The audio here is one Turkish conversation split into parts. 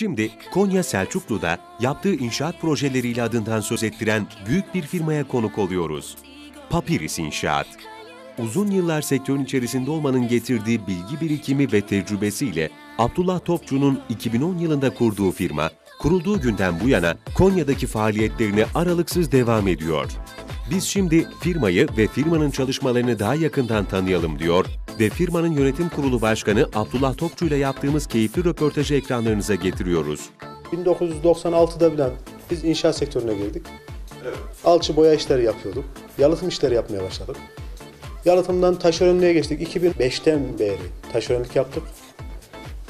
Şimdi Konya Selçuklu'da yaptığı inşaat projeleriyle adından söz ettiren büyük bir firmaya konuk oluyoruz. Papiris İnşaat. Uzun yıllar sektörün içerisinde olmanın getirdiği bilgi birikimi ve tecrübesiyle Abdullah Topçu'nun 2010 yılında kurduğu firma, kurulduğu günden bu yana Konya'daki faaliyetlerine aralıksız devam ediyor. Biz şimdi firmayı ve firmanın çalışmalarını daha yakından tanıyalım diyor ve firmanın yönetim kurulu başkanı Abdullah Topçu ile yaptığımız keyifli röportajı ekranlarınıza getiriyoruz. 1996'da bilen biz inşaat sektörüne girdik. Alçı boya işleri yapıyorduk. Yalıtım işleri yapmaya başladık. Yalıtımdan taşeronluğa geçtik. 2005'ten beri taşeronluk yaptık.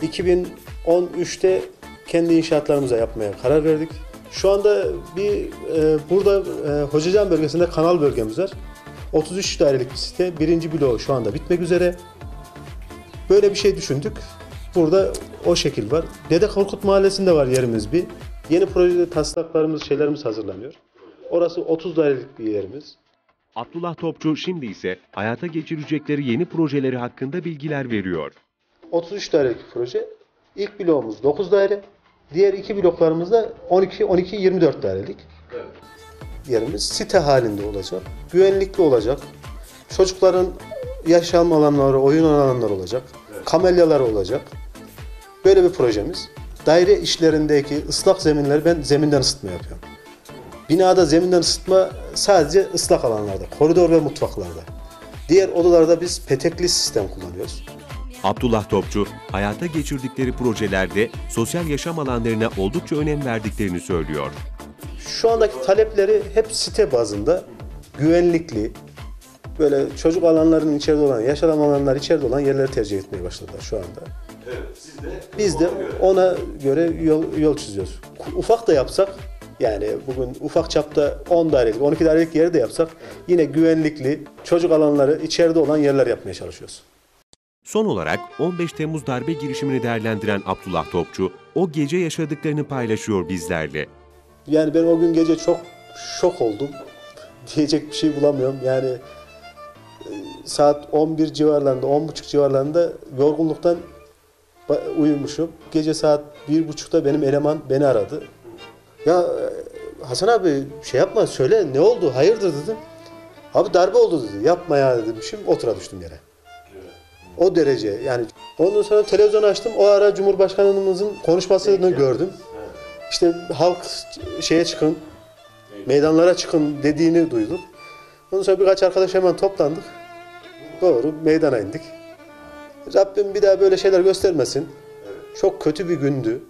2013'te kendi inşaatlarımıza yapmaya karar verdik. Şu anda bir e, burada e, Hocacan bölgesinde kanal bölgemiz var. 33 dairelik bir site. Birinci bloğu şu anda bitmek üzere. Böyle bir şey düşündük. Burada o şekil var. Dede Korkut Mahallesi'nde var yerimiz bir. Yeni projede taslaklarımız, şeylerimiz hazırlanıyor. Orası 30 dairelik bir yerimiz. Abdullah Topçu şimdi ise hayata geçirecekleri yeni projeleri hakkında bilgiler veriyor. 33 dairelik proje. İlk bloğumuz 9 daire. Diğer iki bloklarımız da 12 12 24 dairelik. Yerimiz site halinde olacak. Güvenlikli olacak. Çocukların yaşam alanları, oyun alanları olacak. Kamelyalar olacak. Böyle bir projemiz. Daire işlerindeki ıslak zeminleri ben zeminden ısıtma yapıyorum. Binada zeminden ısıtma sadece ıslak alanlarda, koridor ve mutfaklarda. Diğer odalarda biz petekli sistem kullanıyoruz. Abdullah Topçu, hayata geçirdikleri projelerde sosyal yaşam alanlarına oldukça önem verdiklerini söylüyor. Şu andaki talepleri hep site bazında güvenlikli, böyle çocuk alanlarının içeride olan, yaşam alanlar içeride olan yerleri tercih etmeye başladılar şu anda. Biz de ona göre yol, yol çiziyoruz. Ufak da yapsak, yani bugün ufak çapta 10 dairelik, 12 dairelik yeri de yapsak yine güvenlikli, çocuk alanları içeride olan yerler yapmaya çalışıyoruz. Son olarak 15 Temmuz darbe girişimini değerlendiren Abdullah Topçu, o gece yaşadıklarını paylaşıyor bizlerle. Yani ben o gün gece çok şok oldum. Diyecek bir şey bulamıyorum. Yani e, saat 11 civarlarında, 10.30 civarlarında yorgunluktan uyumuşum. Gece saat 1.30'da benim eleman beni aradı. Ya e, Hasan abi şey yapma söyle ne oldu hayırdır dedim. Abi darbe oldu dedi. Yapma ya dedim. Şimdi otura düştüm yere. O derece yani. Ondan sonra televizyon açtım. O ara Cumhurbaşkanımızın konuşmasını gördüm. İşte halk şeye çıkın, meydanlara çıkın dediğini duyduk. Ondan sonra birkaç arkadaş hemen toplandık. Doğru meydana indik. Rabbim bir daha böyle şeyler göstermesin. Çok kötü bir gündü.